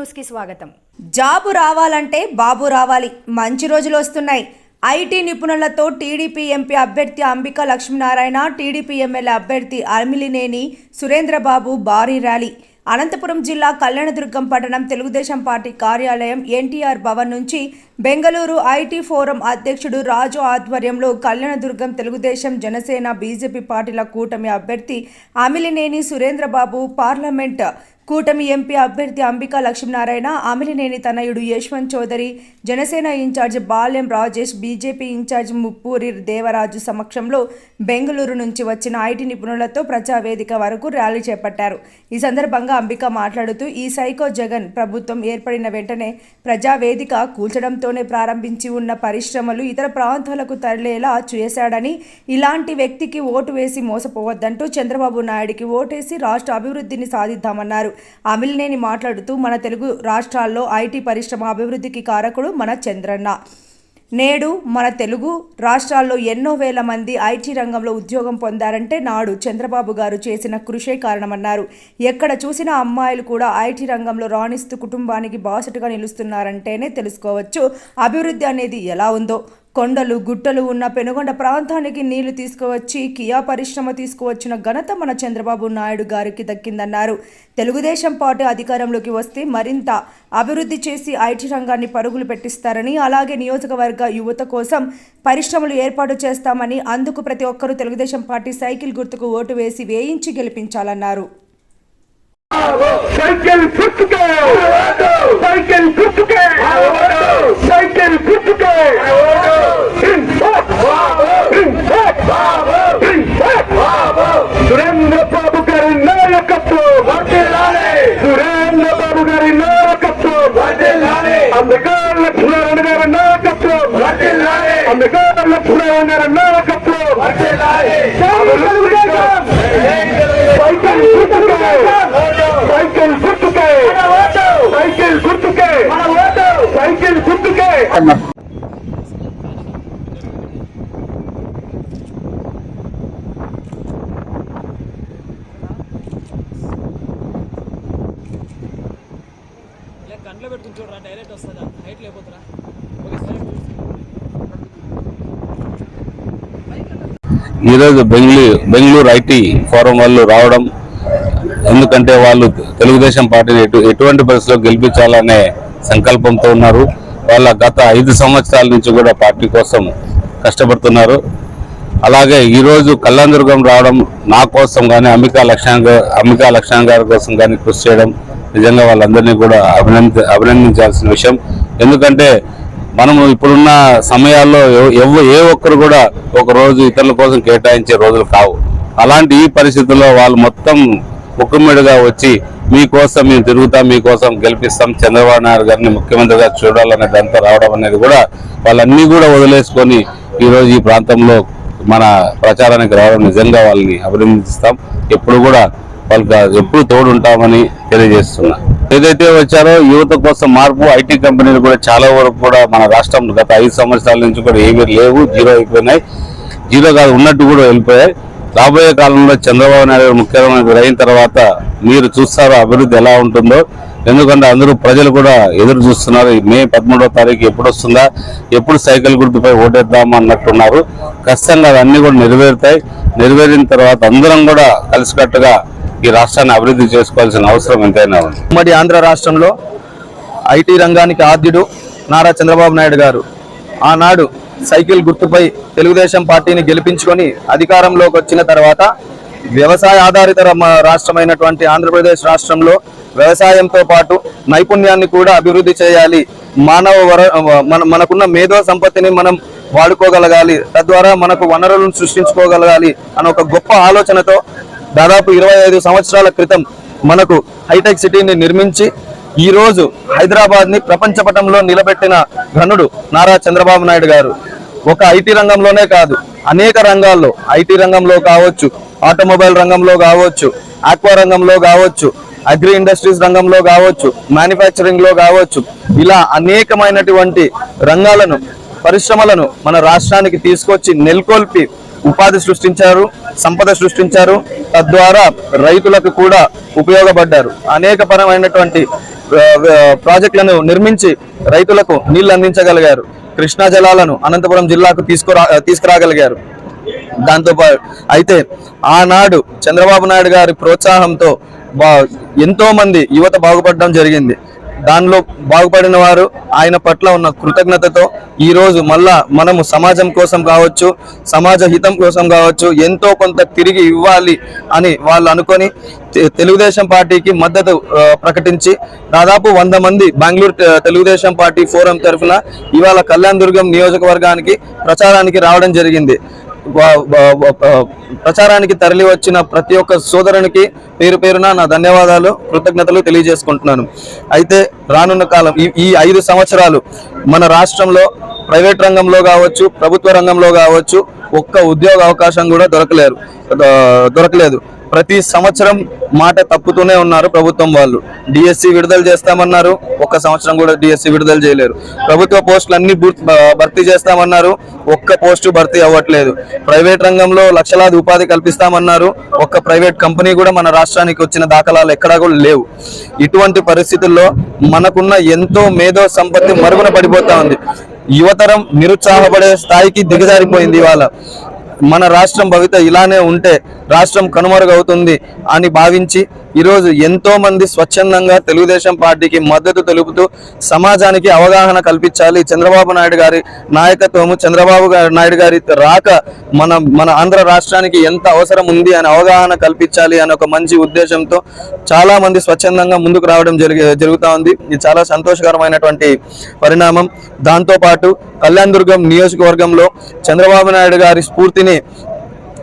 న్యూస్కి స్వాగతం. జాబు రావాలంటే బాబు రావాలి. మంచి రోజులు వస్తున్నాయి. ఐటీ నిపుణులతో టీడీపీ ఎంపీ అభ్యర్థి అంబికా లక్ష్మీనారాయణ టీడీపీ ఎమ్మెల్యే అభ్యర్థి అర్మిలినేని సురేంద్రబాబు భారీ ర్యాలీ. అనంతపురం జిల్లా కళ్యాణదుర్గం పట్టణం తెలుగుదేశం పార్టీ కార్యాలయం ఎన్టీఆర్ భవన్ నుంచి బెంగళూరు ఐటీ ఫోరం అధ్యక్షుడు రాజు ఆధ్వర్యంలో కళ్యాణదుర్గం తెలుగుదేశం జనసేన బీజేపీ పార్టీల కూటమి అభ్యర్థి అమిలినేని సురేంద్రబాబు పార్లమెంట్ కూటమి ఎంపీ అభ్యర్థి అంబికా లక్ష్మీనారాయణ అమిలినేని తనయుడు Yashwant Chowdary Janasena incharge Balyam Rajesh BJP incharge Muppuri Devaraju సమక్షంలో బెంగళూరు నుంచి వచ్చిన ఐటీ నిపుణులతో ప్రజావేదిక వరకు ర్యాలీ చేపట్టారు. ఈ సందర్భంగా అంబిక మాట్లాడుతూ ఈ సైకో జగన్ ప్రభుత్వం ఏర్పడిన వెంటనే ప్రజావేదిక కూల్చడంతోనే ప్రారంభించి ఉన్న పరిశ్రమలు ఇతర ప్రాంతాలకు తరలేలా చేశాడని ఇలాంటి వ్యక్తికి ఓటు వేసి మోసపోవద్దంటూ చంద్రబాబు నాయుడికి ఓటేసి రాష్ట్ర అభివృద్ధిని సాధిద్దామన్నారు. అమిలినేని మాట్లాడుతూ మన తెలుగు రాష్ట్రాల్లో ఐటీ పరిశ్రమ అభివృద్ధికి కారకుడు మన చంద్రన్న. నేడు మన తెలుగు రాష్ట్రాల్లో ఎన్నో వేల మంది ఐటీ రంగంలో ఉద్యోగం పొందారంటే నాడు చంద్రబాబు గారు చేసిన కృషే కారణమన్నారు. ఎక్కడ చూసినా అమ్మాయిలు కూడా ఐటీ రంగంలో రాణిస్తూ కుటుంబానికి బాసటగా నిలుస్తున్నారంటేనే తెలుసుకోవచ్చు అభివృద్ధి అనేది ఎలా ఉందో. కొండలు గుట్టలు ఉన్న పెనుగొండ ప్రాంతానికి నీళ్ళు తీసుకువచ్చి కియా పరిశ్రమ తీసుకువచ్చిన ఘనత మన చంద్రబాబు నాయుడు గారికి దక్కిందన్నారు. తెలుగుదేశం పార్టీ అధికారంలోకి వస్తే మరింత అభివృద్ధి చేసి ఐటీ రంగాన్ని పరుగులు పెట్టిస్తారని అలాగే నియోజకవర్గ యువత కోసం పరిశ్రమలు ఏర్పాటు చేస్తామని అందుకు ప్రతి ఒక్కరూ తెలుగుదేశం పార్టీ సైకిల్ గుర్తుకు ఓటు వేసి వేయించి గెలిపించాలన్నారు. సైకిల్ సైకిల్ గుర్తుకే. సైకిల్ గుర్తుకే. సురేంద్ర బాబు గారి నాయకత్వం. సురేంద్ర బాబు గారి నాయకత్వం. అందుకే లక్ష్మీనారాయణ గారి నాయకత్వం. అందుకే లక్ష్మీనారాయణ గారి నాయకత్వం సైకిల్ గుర్తుకే సైకిల్ గుర్తుకే సైకిల్ గుర్తుకే సైకిల్ గుర్తుకే ఇలా కంట్లో హైలైట్ చూడరా వస్తుందా? హైట్ లేకపోతారా ఈరోజు బెంగళూరు బెంగళూరు ఐటీ ఫోరం వాళ్ళు రావడం ఎందుకంటే వాళ్ళు తెలుగుదేశం పార్టీని ఎటు ఎటువంటి పరిస్థితిలో గెలిపించాలనే సంకల్పంతో ఉన్నారు. వాళ్ళ గత ఐదు సంవత్సరాల నుంచి కూడా పార్టీ కోసం కష్టపడుతున్నారు. అలాగే ఈరోజు కళ్యాణదుర్గం రావడం నా కోసం కానీ అంబికా లక్ష్మణ్ గా- అంబికా లక్ష్మణ్ గారి కోసం కానీ కృషి చేయడం నిజంగా వాళ్ళందరినీ కూడా అభినంద అభినందించాల్సిన విషయం. ఎందుకంటే మనము ఇప్పుడున్న సమయాల్లో ఎవ- ఏ ఒక్కరు కూడా ఒక రోజు ఇతరుల కోసం కేటాయించే రోజులు కావు. అలాంటి ఈ పరిస్థితుల్లో వాళ్ళు మొత్తం ముక్కుమ్మడిగా వచ్చి మీకోసం మేము తిరుగుతాం మీకోసం గెలిపిస్తాం చంద్రబాబు నాయుడు గారిని ముఖ్యమంత్రిగా చూడాలనే దాంతో రావడం అనేది కూడా వాళ్ళన్నీ కూడా వదిలేసుకొని ఈరోజు ఈ ప్రాంతంలో మన ప్రచారానికి రావడం నిజంగా వాళ్ళని అభినందిస్తాం. ఎప్పుడు కూడా వాళ్ళకి ఎప్పుడు తోడు ఉంటామని తెలియజేస్తున్నా. ఏదైతే వచ్చారో యువత కోసం మార్పు ఐటీ కంపెనీలు కూడా చాలా వరకు కూడా మన రాష్ట్రం గత ఐదు సంవత్సరాల నుంచి కూడా ఏమీ లేవు జీరో అయిపోయినాయి. జీరో కాదు ఉన్నట్టు కూడా వెళ్ళిపోయాయి. రాబోయే కాలంలో చంద్రబాబు నాయుడు గారు ముఖ్యమంత్రి అయిన తర్వాత మీరు చూస్తారో అభివృద్ధి ఎలా ఉంటుందో. ఎందుకంటే అందరూ ప్రజలు కూడా ఎదురు చూస్తున్నారు. మే పదమూడవ తారీఖు ఎప్పుడు వస్తుందా ఎప్పుడు సైకిల్ గుర్తుపై ఓటేద్దాం అన్నట్టున్నారు. ఖచ్చితంగా అవన్నీ కూడా నెరవేరుతాయి. నెరవేరిన తర్వాత అందరం కూడా కలిసికట్టుగా ఈ రాష్ట్రాన్ని అభివృద్ధి చేసుకోవాల్సిన అవసరం ఎంతైనా ఉంది. ఉమ్మడి ఆంధ్ర రాష్ట్రంలో ఐటీ రంగానికి ఆద్యుడు నారా చంద్రబాబు నాయుడు గారు. ఆనాడు సైకిల్ గుర్తుపై తెలుగుదేశం పార్టీని గెలిపించుకొని అధికారంలోకి వచ్చిన తర్వాత వ్యవసాయ ఆధారిత రాష్ట్రమైనటువంటి ఆంధ్రప్రదేశ్ రాష్ట్రంలో వ్యవసాయంతో పాటు నైపుణ్యాన్ని కూడా అభివృద్ధి చేయాలి. మానవ వర మన మనకున్న మేధో సంపత్తిని మనం వాడుకోగలగాలి. తద్వారా మనకు వనరులను సృష్టించుకోగలగాలి అన్న ఒక గొప్ప ఆలోచనతో దాదాపు ఇరవై ఐదు సంవత్సరాల క్రితం మనకు హైటెక్ సిటీని నిర్మించి ఈ రోజు హైదరాబాద్ని ప్రపంచ పటంలో నిలబెట్టిన ఘనుడు నారా చంద్రబాబు నాయుడు గారు. ఒక ఐటీ రంగంలోనే కాదు అనేక రంగాల్లో ఐటీ రంగంలో కావచ్చు ఆటోమొబైల్ రంగంలో కావచ్చు ఆక్వా రంగంలో కావచ్చు అగ్రి ఇండస్ట్రీస్ రంగంలో కావచ్చు మ్యానుఫ్యాక్చరింగ్లో కావచ్చు ఇలా అనేకమైనటువంటి రంగాలను పరిశ్రమలను మన రాష్ట్రానికి తీసుకొచ్చి నెలకొల్పి ఉపాధి సృష్టించారు సంపద సృష్టించారు తద్వారా రైతులకు కూడా ఉపయోగపడ్డారు. అనేక పరమైనటువంటి ప్రాజెక్టులను నిర్మించి రైతులకు నీళ్ళు అందించగలిగారు. కృష్ణా జలాలను అనంతపురం జిల్లాకు తీసుకురా తీసుకురాగలిగారు. దాంతోపాటు అయితే ఆనాడు చంద్రబాబు నాయుడు గారి ప్రోత్సాహంతో బా ఎంతో మంది యువత బాగుపడడం జరిగింది. దానిలో బాగుపడిన వారు ఆయన పట్ల ఉన్న కృతజ్ఞతతో ఈరోజు మళ్ళా మనము సమాజం కోసం కావచ్చు సమాజ హితం కోసం కావచ్చు ఎంతో కొంత తిరిగి ఇవ్వాలి అని వాళ్ళు అనుకొని తె- తెలుగుదేశం పార్టీకి మద్దతు ప్రకటించి దాదాపు వంద మంది బెంగళూరు తెలుగుదేశం పార్టీ ఫోరం తరఫున ఇవాళ కళ్యాణ్ దుర్గం నియోజకవర్గానికి ప్రచారానికి రావడం జరిగింది. ప్రచారానికి తరలి వచ్చిన ప్రతి ఒక్క సోదరునికి పేరు పేరున నా ధన్యవాదాలు కృతజ్ఞతలు తెలియజేసుకుంటున్నాను. అయితే రానున్న కాలం ఈ ఈ ఐదు సంవత్సరాలు మన రాష్ట్రంలో ప్రైవేట్ రంగంలో కావచ్చు ప్రభుత్వ రంగంలో కావచ్చు ఒక్క ఉద్యోగ అవకాశం కూడా దొరకలేరు దొరకలేదు. ప్రతి సంవత్సరం మాట తప్పుతూనే ఉన్నారు ప్రభుత్వం వాళ్ళు. డిఎస్సి విడుదల చేస్తామన్నారు ఒక్క సంవత్సరం కూడా డిఎస్సి విడుదల చేయలేరు. ప్రభుత్వ పోస్టులు అన్ని భర్తీ చేస్తామన్నారు ఒక్క పోస్టు భర్తీ అవ్వట్లేదు. ప్రైవేట్ రంగంలో లక్షలాది ఉపాధి కల్పిస్తామన్నారు ఒక్క ప్రైవేట్ కంపెనీ కూడా మన రాష్ట్రానికి వచ్చిన దాఖలాలు ఎక్కడా కూడా లేవు. ఇటువంటి పరిస్థితుల్లో మనకున్న ఎంతో మేధో సంపత్తి మరుగున పడిపోతా ఉంది. యువతరం నిరుత్సాహపడే స్థాయికి దిగజారిపోయింది ఇవాళ. మన రాష్ట్రం భవిత ఇలానే ఉంటే రాష్ట్రం కనుమరుగవుతుంది అని భావించి ఈరోజు ఎంతో మంది స్వచ్ఛందంగా తెలుగుదేశం పార్టీకి మద్దతు తెలుపుతూ సమాజానికి అవగాహన కల్పించాలి. చంద్రబాబు నాయుడు గారి నాయకత్వము చంద్రబాబు నాయుడు గారి రాక మన మన ఆంధ్ర రాష్ట్రానికి ఎంత అవసరం ఉంది అని అవగాహన కల్పించాలి అని ఒక మంచి ఉద్దేశంతో చాలా మంది స్వచ్ఛందంగా ముందుకు రావడం జరిగి జరుగుతూ ఉంది. ఇది చాలా సంతోషకరమైనటువంటి పరిణామం. దాంతోపాటు కళ్యాణ్ దుర్గం నియోజకవర్గంలో చంద్రబాబు నాయుడు గారి స్ఫూర్తిని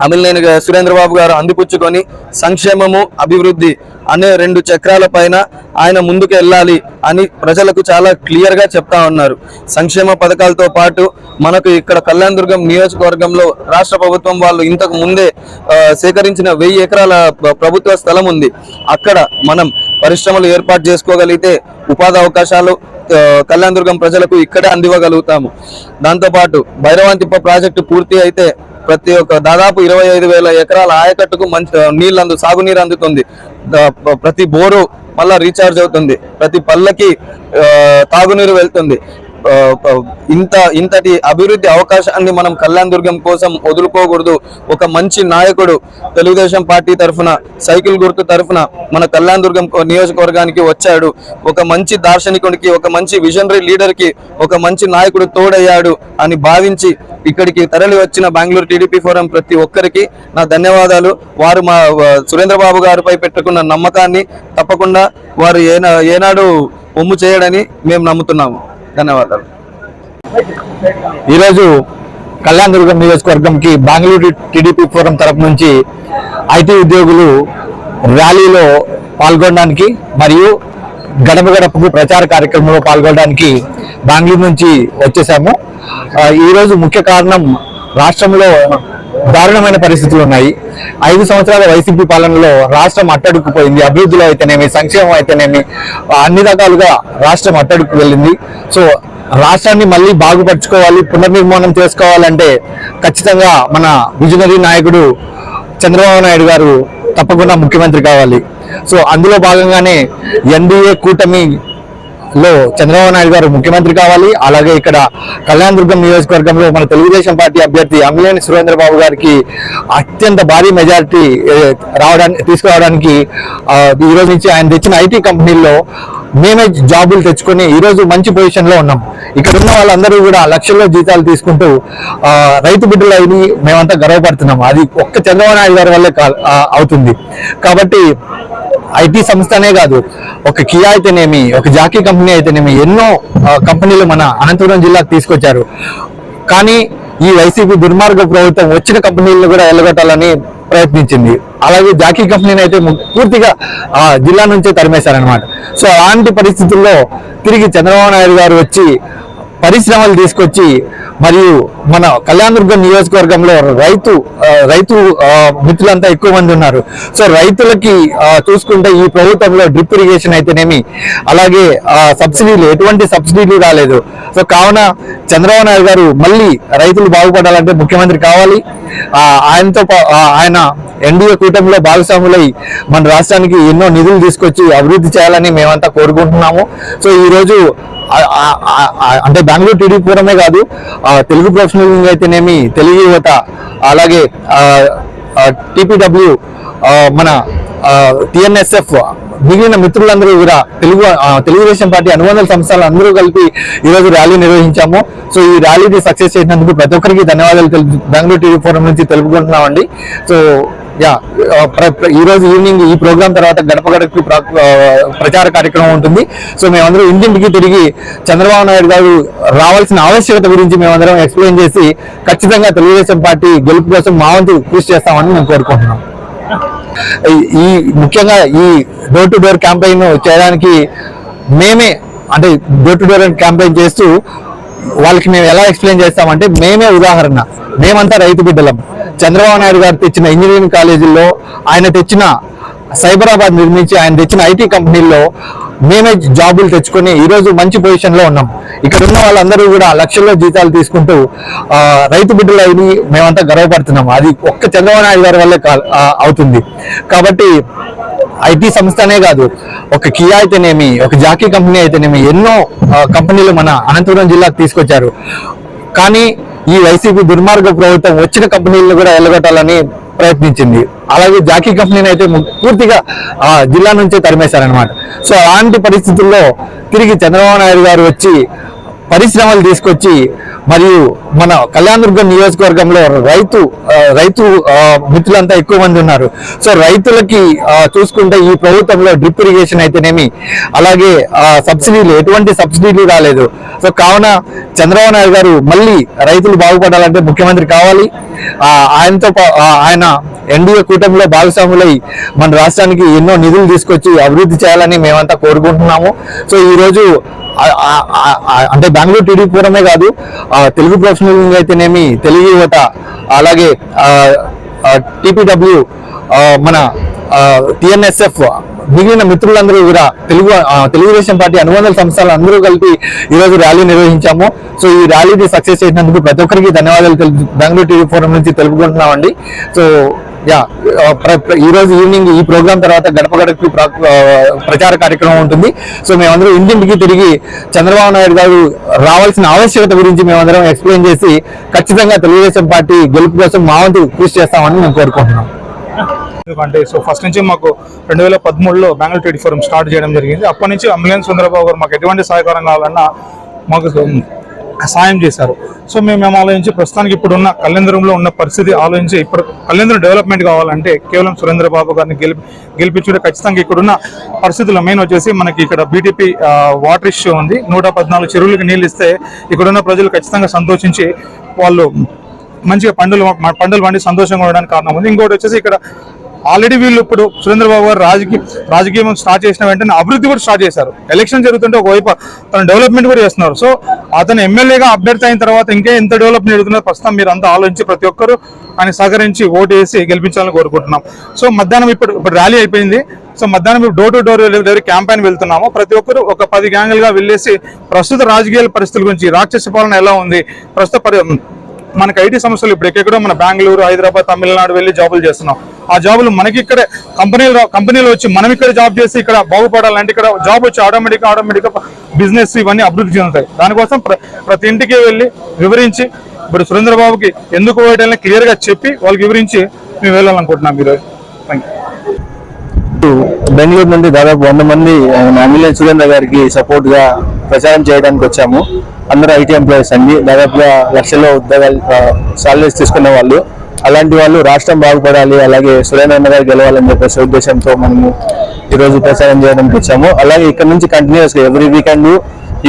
అమిలినేని గా- సురేంద్రబాబు గారు అందిపుచ్చుకొని సంక్షేమము అభివృద్ధి అనే రెండు చక్రాల పైన ఆయన ముందుకు వెళ్ళాలి అని ప్రజలకు చాలా క్లియర్గా చెప్తా ఉన్నారు. సంక్షేమ పథకాలతో పాటు మనకు ఇక్కడ కళ్యాణదుర్గం నియోజకవర్గంలో రాష్ట్ర ప్రభుత్వం వాళ్ళు ఇంతకు ముందే సేకరించిన వెయ్యి ఎకరాల ప్రభుత్వ స్థలం ఉంది. అక్కడ మనం పరిశ్రమలు ఏర్పాటు చేసుకోగలిగితే ఉపాధి అవకాశాలు కళ్యాణదుర్గం దుర్గం ప్రజలకు ఇక్కడే అందివ్వగలుగుతాము. దాంతోపాటు భైరవాంతిప్ప ప్రాజెక్టు పూర్తి అయితే ప్రతి ఒక్క దాదాపు ఇరవై ఐదు వేల ఎకరాల ఆయకట్టుకు మంచి నీళ్ళు అందు సాగునీరు అందుతుంది. ప్రతి బోరు మళ్ళా రీఛార్జ్ అవుతుంది. ప్రతి పల్లకి తాగునీరు వెళ్తుంది. ఇంత ఇంతటి అభివృద్ధి అవకాశాన్ని మనం కళ్యాణ్ దుర్గం కోసం వదులుకోకూడదు. ఒక మంచి నాయకుడు తెలుగుదేశం పార్టీ తరఫున సైకిల్ గుర్తు తరఫున మన కళ్యాణ్ దుర్గం నియోజకవర్గానికి వచ్చాడు. ఒక మంచి దార్శనికుడికి ఒక మంచి విజనరీ లీడర్కి ఒక మంచి నాయకుడు తోడయ్యాడు అని భావించి ఇక్కడికి తరలి వచ్చిన బెంగళూరు టీడీపీ ఫోరం ప్రతి ఒక్కరికి నా ధన్యవాదాలు. వారు మా వ- సురేంద్రబాబు గారిపై పెట్టుకున్న నమ్మకాన్ని తప్పకుండా వారు ఏనా ఏనాడు ఒమ్ము చేయడని మేము నమ్ముతున్నాము. ధన్యవాదాలు. ఈరోజు కళ్యాణ దుర్గం నియోజకవర్గంకి బెంగళూరు టీడీపీ ఫోరం తరపు నుంచి ఐటీ ఉద్యోగులు ర్యాలీలో పాల్గొనడానికి మరియు గడప గడపకు ప్రచార కార్యక్రమంలో పాల్గొనడానికి బెంగళూరు నుంచి వచ్చేసాము. ఈరోజు ముఖ్య కారణం రాష్ట్రంలో దారుణమైన పరిస్థితులు ఉన్నాయి. ఐదు సంవత్సరాల వైసీపీ పాలనలో రాష్ట్రం అట్టడుక్కుపోయింది. అభివృద్ధిలో అయితేనేమి సంక్షేమం అయితేనేమి అన్ని రకాలుగా రాష్ట్రం అట్టడుక్కు వెళ్ళింది. సో రాష్ట్రాన్ని మళ్ళీ బాగుపరుచుకోవాలి పునర్నిర్మాణం చేసుకోవాలంటే ఖచ్చితంగా మన విజనరీ నాయకుడు చంద్రబాబు నాయుడు గారు తప్పకుండా ముఖ్యమంత్రి కావాలి. సో అందులో భాగంగానే ఎన్డీఏ కూటమి లో చంద్రబాబు నాయుడు గారు ముఖ్యమంత్రి కావాలి. అలాగే ఇక్కడ కళ్యాణదుర్గం నియోజకవర్గంలో మన తెలుగుదేశం పార్టీ అభ్యర్థి అమ్మినేని సురేంద్రబాబు గారికి అత్యంత భారీ మెజారిటీ రావడానికి తీసుకురావడానికి ఈరోజు ఈ రోజు నుంచి ఆయన తెచ్చిన ఐటీ కంపెనీల్లో మేమే జాబులు తెచ్చుకొని ఈరోజు మంచి పొజిషన్లో ఉన్నాం. ఇక్కడ ఉన్న వాళ్ళందరూ కూడా లక్షల్లో జీతాలు తీసుకుంటూ రైతు బిడ్డలు అయి మేమంతా గర్వపడుతున్నాం. అది ఒక్క చంద్రబాబు నాయుడు గారి వల్లే కా- అవుతుంది. కాబట్టి ఐటీ సంస్థనే కాదు ఒక కియా అయితేనేమి ఒక జాకీ కంపెనీ అయితేనేమి ఎన్నో కంపెనీలు మన అనంతపురం జిల్లాకు తీసుకొచ్చారు. కానీ ఈ వైసీపీ దుర్మార్గ ప్రభుత్వం వచ్చిన కంపెనీలను కూడా వెళ్ళగొట్టాలని ప్రయత్నించింది. అలాగే జాకీ కంపెనీని అయితే పూర్తిగా ఆ జిల్లా నుంచే తరిమేశారనమాట సో అలాంటి పరిస్థితుల్లో తిరిగి చంద్రబాబు నాయుడు గారు వచ్చి పరిశ్రమలు తీసుకొచ్చి మరియు మన కళ్యాణదుర్గం నియోజకవర్గంలో రైతు రైతు మిత్రులంతా ఎక్కువ మంది ఉన్నారు. సో రైతులకి చూసుకుంటే ఈ ప్రభుత్వంలో డ్రిప్ ఇరిగేషన్ అయితేనేమి అలాగే సబ్సిడీలు ఎటువంటి సబ్సిడీలు రాలేదు. సో కావున చంద్రబాబు నాయుడు గారు మళ్ళీ రైతులు బాగుపడాలంటే ముఖ్యమంత్రి కావాలి. ఆయనతో పా- ఆయన ఎన్డీఏ కూటమిలో భాగస్వాములై మన రాష్ట్రానికి ఎన్నో నిధులు తీసుకొచ్చి అభివృద్ధి చేయాలని మేమంతా కోరుకుంటున్నాము. సో ఈరోజు అంటే బెంగళూరు టీడీపీ పూర్వమే కాదు తెలుగు ప్రొఫెషనల్ అయితేనేమి తెలుగు యువత అలాగే టీపీడబ్ల్యూ మన టిఎన్ఎస్ఎఫ్ మిగిలిన మిత్రులందరూ కూడా తెలుగు తెలుగుదేశం పార్టీ అనుబంధ సంస్థలు అందరూ కలిపి ఈరోజు ర్యాలీ నిర్వహించాము. సో ఈ ర్యాలీని సక్సెస్ చేసినందుకు ప్రతి ఒక్కరికి ధన్యవాదాలు బెంగళూరు టీవీ ఫోరం నుంచి తెలుపుకుంటున్నామండి. సో యా ప్ర- ఈ రోజు ఈవినింగ్ ఈ ప్రోగ్రామ్ తర్వాత గడప గడపకి ప్ర- ప్రచార కార్యక్రమం ఉంటుంది. సో మేమందరం ఇంటింటికి తిరిగి చంద్రబాబు నాయుడు గారు రావాల్సిన ఆవశ్యకత గురించి మేమందరం ఎక్స్ప్లెయిన్ చేసి ఖచ్చితంగా తెలుగుదేశం పార్టీ గెలుపు కోసం మా వంతు కృషి చేస్తామని మేము కోరుకుంటున్నాం. ఈ- ముఖ్యంగా ఈ డోర్ టు డోర్ క్యాంపెయిన్ చేయడానికి మేమే అంటే డోర్ టు డోర్ క్యాంపెయిన్ చేస్తూ వాళ్ళకి మేము ఎలా ఎక్స్ప్లెయిన్ చేస్తామంటే మేమే ఉదాహరణ. మేమంతా రైతు బిడ్డలం. చంద్రబాబు నాయుడు గారు తెచ్చిన ఇంజనీరింగ్ కాలేజీల్లో ఆయన తెచ్చిన సైబరాబాద్ నిర్మించి ఆయన తెచ్చిన ఐటీ కంపెనీల్లో మేమే జాబులు తెచ్చుకొని ఈరోజు మంచి పొజిషన్లో ఉన్నాం. ఇక్కడ ఉన్న వాళ్ళందరూ కూడా లక్షల్లో జీతాలు తీసుకుంటూ రైతు బిడ్డలు అయి మేమంతా గర్వపడుతున్నాం. అది ఒక్క చంద్రబాబు నాయుడు గారి వల్లే అవుతుంది. కాబట్టి ఐటీ సంస్థనే కాదు ఒక కియా అయితేనేమి ఒక జాకీ కంపెనీ అయితేనేమి ఎన్నో కంపెనీలు మన అనంతపురం జిల్లాకు తీసుకొచ్చారు. కానీ ఈ వైసీపీ దుర్మార్గ ప్రభుత్వం వచ్చిన కంపెనీలను కూడా వెళ్ళగొట్టాలని ప్రయత్నించింది. అలాగే జాకీ కంపెనీని అయితే పూర్తిగా ఆ జిల్లా నుంచే తరిమేశారనమాట సో అలాంటి పరిస్థితుల్లో తిరిగి చంద్రబాబు నాయుడు గారు వచ్చి పరిశ్రమలు తీసుకొచ్చి మరియు మన కళ్యాణదుర్గం నియోజకవర్గంలో రైతు రైతు మిత్రులంతా ఎక్కువ మంది ఉన్నారు. సో రైతులకి చూసుకుంటే ఈ ప్రభుత్వంలో డ్రిప్ ఇరిగేషన్ అయితేనేమి అలాగే సబ్సిడీలు ఎటువంటి సబ్సిడీలు రాలేదు. సో కావున చంద్రబాబు నాయుడు గారు మళ్ళీ రైతులు బాగుపడాలంటే ముఖ్యమంత్రి కావాలి. ఆయనతో పా- ఆయన ఎన్డీఏ కూటమిలో భాగస్వాములై మన రాష్ట్రానికి ఎన్నో నిధులు తీసుకొచ్చి అభివృద్ధి చేయాలని మేమంతా కోరుకుంటున్నాము. సో ఈరోజు అంటే బెంగళూరు టీడీపీ పూరమే కాదు తెలుగు ప్రొఫెషనల్ అయితేనేమి తెలుగు యువత అలాగే టీపీడబ్ల్యూ మన టిఎన్ఎస్ఎఫ్ మిగిలిన మిత్రులందరూ కూడా తెలుగు తెలుగుదేశం పార్టీ అనుబంధ సంస్థలు అందరూ కలిపి ఈరోజు ర్యాలీ నిర్వహించాము. సో ఈ ర్యాలీని సక్సెస్ చేసినందుకు ప్రతి ఒక్కరికి ధన్యవాదాలు తెలుపు బెంగళూరు టీవీ ఫోరం నుంచి తెలుపుకుంటున్నామండి. సో యా ప్ర- ఈ రోజు ఈవినింగ్ ఈ ప్రోగ్రామ్ తర్వాత గడప గడపకి ప్రచార కార్యక్రమం ఉంటుంది. సో మేమందరం ఇంటింటికి తిరిగి చంద్రబాబు నాయుడు గారు రావాల్సిన ఆవశ్యకత గురించి మేమందరం ఎక్స్ప్లెయిన్ చేసి ఖచ్చితంగా తెలుగుదేశం పార్టీ గెలుపు కోసం మా వంతు కృషి చేస్తామని మేము కోరుకుంటున్నాం. ఎందుకంటే సో ఫస్ట్ నుంచి మాకు రెండు వేల పదమూడులో బెంగళూరు టీడీ ఫోరం స్టార్ట్ చేయడం జరిగింది. అప్పటి నుంచి అంబులెన్స్ చంద్రబాబు గారు మాకు ఎటువంటి సహకారం కావాలన్నా మాకు సాయం చేశారు. సో మేము మేము ఆలోచించి ప్రస్తుతానికి ఇప్పుడున్న కళ్యాణంలో ఉన్న పరిస్థితి ఆలోచించి ఇప్పుడు కళ్యాణం డెవలప్మెంట్ కావాలంటే కేవలం సురేంద్రబాబు గారిని గెలిపి గెలిపించుకుంటే ఖచ్చితంగా ఇక్కడున్న పరిస్థితుల్లో మెయిన్ వచ్చేసి మనకి ఇక్కడ బీటీపీ వాటర్ ఇష్యూ ఉంది. నూట పద్నాలుగు చెరువులకు నీళ్ళు ఇస్తే ఇక్కడున్న ప్రజలు ఖచ్చితంగా సంతోషించి వాళ్ళు మంచిగా పండులు పండులు పండి సంతోషంగా ఉండడానికి కారణం ఉంది. ఇంకోటి వచ్చేసి ఇక్కడ ఆల్రెడీ వీళ్ళు ఇప్పుడు సురేంద్రబాబు గారు రాజకీయ రాజకీయం స్టార్ట్ చేసిన వెంటనే అభివృద్ధి కూడా స్టార్ట్ చేశారు. ఎలక్షన్ జరుగుతుంటే ఒకవైపు తన డెవలప్మెంట్ కూడా చేస్తున్నారు. సో అతను ఎమ్మెల్యేగా అభ్యర్థి అయిన తర్వాత ఇంకా ఎంత డెవలప్మెంట్ జరుగుతుందో ప్రస్తుతం మీరు అంతా ఆలోచించి ప్రతి ఒక్కరు ఆయన సహకరించి ఓటు వేసి గెలిపించాలని కోరుకుంటున్నాం. సో మధ్యాహ్నం ఇప్పుడు ఇప్పుడు ర్యాలీ అయిపోయింది. సో మధ్యాహ్నం ఇప్పుడు door to door delivery campaign వెళ్తున్నాము. ప్రతి ఒక్కరు ఒక పది గ్యాంగులుగా వెళ్ళేసి ప్రస్తుత రాజకీయ పరిస్థితుల గురించి రాక్షస పాలన ఎలా ఉంది ప్రస్తుత పరి మనకి ఐటీ సంస్థలు ఇప్పుడు ఎక్కడో మన బెంగళూరు హైదరాబాద్ తమిళనాడు వెళ్ళి జాబులు చేస్తున్నాం. ఆ జాబులు మనకి ఇక్కడే కంపెనీలు కంపెనీలు వచ్చి మనం ఇక్కడ జాబ్ చేసి ఇక్కడ బాగుపడాలంటే ఇక్కడ జాబ్ వచ్చి ఆటోమేటిక్ ఆటోమేటిక్ బిజినెస్ ఇవన్నీ అభివృద్ధి చెందుతాయి. దానికోసం ప్ర- ప్రతి ఇంటికి వెళ్ళి వివరించి ఇప్పుడు సురేంద్రబాబుకి ఎందుకు ఓటేయాలని క్లియర్గా చెప్పి వాళ్ళకి వివరించి మేము వెళ్ళాలనుకుంటున్నాం ఈరోజు. థ్యాంక్ యూ బెంగళూరు నుండి దాదాపు వంద మంది అంబులెన్స్ సురేంద్ర గారికి సపోర్ట్గా ప్రచారం చేయడానికి వచ్చాము. అందరూ ఐటీ ఎంప్లాయీస్ అండి. దాదాపుగా లక్షల్లో ఉద్యోగాలు సాలరీస్ తీసుకునే వాళ్ళు. అలాంటి వాళ్ళు రాష్ట్రం బాగుపడాలి అలాగే సురేంద్రన్న గారు గెలవాలని చెప్పేసి ఉద్దేశంతో మనము ఈరోజు ప్రచారం చేయడానికి వచ్చాము. అలాగే ఇక్కడ నుంచి కంటిన్యూస్గా ఎవ్రీ వీకెండ్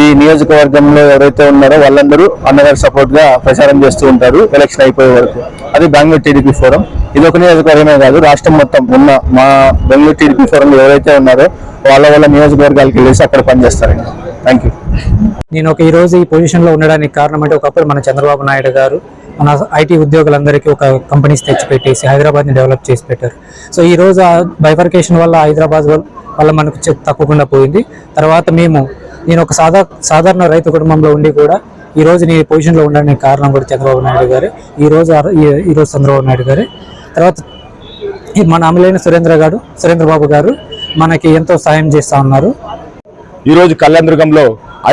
ఈ నియోజకవర్గంలో ఎవరైతే ఉన్నారో వాళ్ళందరూ అన్నగారు సపోర్ట్గా ప్రచారం చేస్తూ ఉంటారు. ఎలక్షన్ అయిపోయే వరకు. అది బెంగళూరు టీడీపీ ఫోరం. ఇది ఒక నియోజకవర్గమే కాదు రాష్ట్రం మొత్తం ఉన్న మా బెంగళూరు టీడీపీ ఫోరంలో ఎవరైతే ఉన్నారో వాళ్ళ వాళ్ళ నియోజకవర్గాలకు వెళ్ళేసి అక్కడ పనిచేస్తారండి. థ్యాంక్ యూ నేను ఒక ఈరోజు ఈ పొజిషన్లో ఉండడానికి కారణం అంటే ఒకప్పుడు మన చంద్రబాబు నాయుడు గారు మన ఐటీ ఉద్యోగులందరికీ ఒక కంపెనీస్ తెచ్చిపెట్టేసి హైదరాబాద్ని డెవలప్ చేసి పెట్టారు. సో ఈ రోజు ఆ బైఫర్కేషన్ వల్ల హైదరాబాద్ వల్ల- మనకు తక్కువకుండా పోయింది. తర్వాత మేము నేను ఒక సాధా సాధారణ రైతు కుటుంబంలో ఉండి కూడా ఈ రోజు నేను పొజిషన్లో ఉండడానికి కారణం కూడా చంద్రబాబు నాయుడు గారు. ఈరోజు ఈరోజు ఈ- చంద్రబాబు నాయుడు గారే. తర్వాత మన అమలైన సురేంద్ర గారు సురేంద్ర బాబు గారు మనకి ఎంతో సాయం చేస్తా ఉన్నారు. ఈరోజు కళ్యాణదుర్గంలో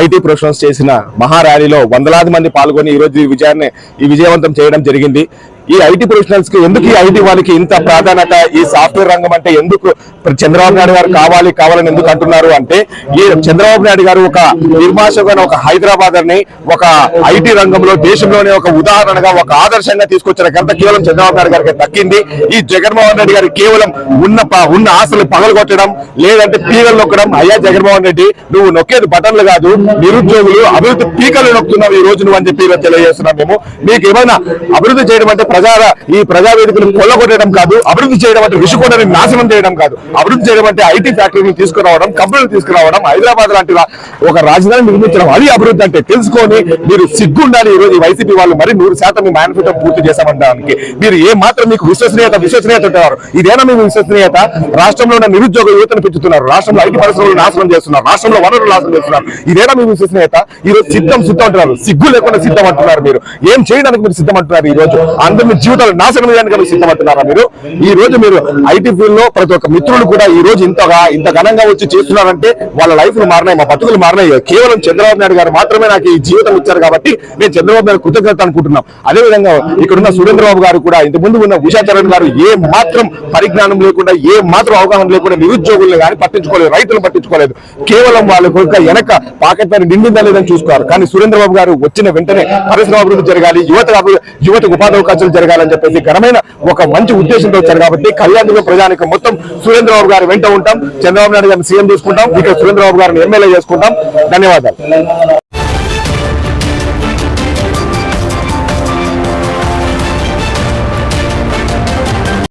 ఐటీ ప్రొఫెషనల్స్ చేసిన మహా ర్యాలీలో వందలాది మంది పాల్గొని ఈ రోజు ఈ విజయాన్ని ఈ విజయవంతం చేయడం జరిగింది. ఈ ఐటీ ప్రొఫెషనల్స్కి ఎందుకు ఈ ఐటీ వాళ్ళకి ఇంత ప్రాధాన్యత? ఈ సాఫ్ట్వేర్ రంగం అంటే ఎందుకు చంద్రబాబు నాయుడు గారు కావాలి కావాలని ఎందుకు అంటున్నారు అంటే ఈ చంద్రబాబు నాయుడు గారు ఒక నిర్మాషగా ఒక హైదరాబాద్ని ఒక ఐటీ రంగంలో దేశంలోనే ఒక ఉదాహరణగా ఒక ఆదర్శంగా తీసుకొచ్చిన ఘనత కేవలం చంద్రబాబు నాయుడు గారికి దక్కింది ఈ జగన్మోహన్ రెడ్డి గారు కేవలం ఉన్న ప- ఉన్న ఆశలు పగలగొట్టడం లేదంటే పీకలు నొక్కడం. అయ్యా జగన్మోహన్ రెడ్డి నువ్వు నొక్కేది బటన్లు కాదు నిరుద్యోగులు అభివృద్ధి పీకలు నొక్కుతున్నావు ఈ రోజు నువ్వు అని చెప్పి తెలియజేస్తున్నాం మేము. మీకు ఏమైనా అభివృద్ధి చేయడం అంటే ప్రజా ఈ ప్రజావేదికను కొల్లగొట్టడం కాదు అభివృద్ధి చేయడం అంటే విషుకొండని నాశనం చేయడం కాదు. అభివృద్ధి చేయడం అంటే ఐటీ ఫ్యాక్టరీని తీసుకురావడం కంపెనీలు తీసుకురావడం హైదరాబాద్ లాంటి ఒక రాజధాని నిర్మించడం. అది అభివృద్ధి అంటే తెలుసుకొని మీరు సిగ్గుండాలి ఈ రోజు వైసీపీ వాళ్ళు మరి నూరు శాతం మీ మేనిఫెస్టో పూర్తి చేశామనడానికి. మీరు ఏ మాత్రం మీకు విశ్వసనీయత విశ్వసనీయత ఉంటారు ఇదేనా మీ విశ్వసనీయత? రాష్ట్రంలో ఉన్న నిరుద్యోగ యువతను పెంచుతున్నారు. రాష్ట్రంలో ఐటీ పరిశ్రమలు నాశనం చేస్తున్నారు. రాష్ట్రంలో వనరులు నాశనం చేస్తున్నారు. ఇదేనా మీ విశ్వసనీయత? ఈ రోజు సిద్ధం సిద్ధం అంటున్నారు. సిగ్గు లేకుండా సిద్ధం అంటున్నారు మీరు. ఏం చేయడానికి మీరు సిద్ధం అంటున్నారు ఈ రోజు అందరూ జీవితాలు నాశనం చేయడానికి సిద్ధమవుతున్నారా మీరు? ఈ రోజు మీరు ఐటీ ఫీల్డ్లో ప్రతి ఒక్క మిత్రులు కూడా ఈ రోజు ఇంతగా ఇంత ఘనంగా వచ్చి చేస్తున్నారంటే వాళ్ళ లైఫ్లు మారినాయి మా బతుకులు మారినాయి. కేవలం చంద్రబాబు నాయుడు గారు మాత్రమే నాకు ఈ జీవితం ఇచ్చారు కాబట్టి నేను చంద్రబాబు నాయుడు కృతజ్ఞత అనుకుంటున్నాం. అదే విధంగా ఇక్కడున్న సురేంద్రబాబు గారు కూడా ఇంత ముందు ఉన్న ఉషా చరణ్ గారు ఏ మాత్రం పరిజ్ఞానం లేకుండా ఏ మాత్రం అవగాహన లేకుండా నిరుద్యోగులను కానీ పట్టించుకోలేదు రైతులు పట్టించుకోలేదు. కేవలం వాళ్ళ కొడుక వెనక పాకెట్ మరి నిండిందా లేదని చూసుకోరు కానీ సురేంద్రబాబు గారు వచ్చిన వెంటనే పరిశ్రమ అభివృద్ధి జరగాలి యువత యువతకు ఉపాధి అవకాశాలు జరగాలని చెప్పేసి ఘనమైన ఒక మంచి ఉద్దేశంతో వచ్చారు కాబట్టి కళ్యాణ్ ప్రజానికి మొత్తం సురేంద్రబాబు గారు వెంట ఉంటాం. చంద్రబాబు నాయుడు గారిని సీఎం తీసుకుంటాం. ఇక్కడ సురేంద్రబాబు గారిని ఎమ్మెల్యే చేసుకుంటాం. ధన్యవాదాలు.